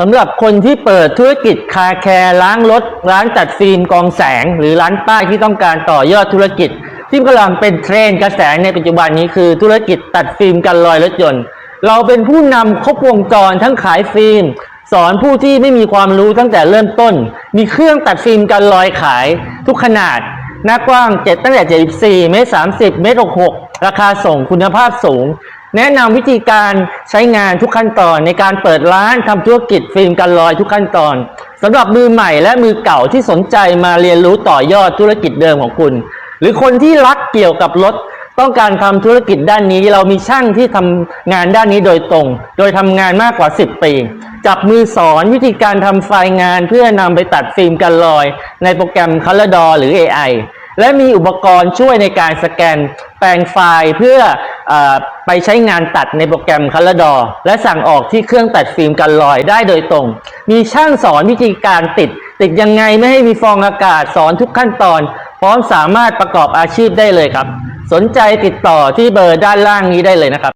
สำหรับคนที่เปิดธุรกิจคาแคร์ล้างรถ ร้านตัดฟิล์มกองแสง หรือร้านป้ายที่ต้องการต่อยอดธุรกิจ ที่กำลังเป็นเทรนด์กระแสในปัจจุบันนี้คือธุรกิจตัดฟิล์มกันรอยรถยนต์ เราเป็นผู้นำครบวงจรทั้งขายฟิล์ม สอนผู้ที่ไม่มีความรู้ตั้งแต่เริ่มต้น มีเครื่องตัดฟิล์มกันรอยขายทุกขนาดหน้ากว้าง 7 ตั้งแต่ 74 เมตร 30 เมตร 66 ราคาส่งคุณภาพสูง แนะนำวิธีการใช้งานทุกขั้นตอนในการเปิดร้านทำธุรกิจฟิล์มกันรอยทุกขั้นตอนสำหรับมือใหม่และมือเก่าที่สนใจมาเรียนรู้ต่อยอดธุรกิจเดิมของคุณ หรือคนที่รักเกี่ยวกับรถต้องการทำธุรกิจด้านนี้ เรามีช่างที่ทำงานด้านนี้โดยตรง โดยทำงานมากกว่า 10 ปี จับมือสอนวิธีการทำไฟล์งานเพื่อนำไปตัดฟิล์มกันรอย ในโปรแกรม Color d o หรือ AI และมีอุปกรณ์ช่วยในการสแกนแปลงไฟล์เพื่อ ไปใช้งานตัดในโปรแกรมคัลลดอและสั่งออกที่เครื่องตัดฟิล์มกันรอยได้โดยตรง มีช่างสอนวิธีการติด ติดยังไงไม่ให้มีฟองอากาศสอนทุกขั้นตอน พร้อมสามารถประกอบอาชีพได้เลยครับ สนใจติดต่อที่เบอร์ด้านล่างนี้ได้เลยนะครับ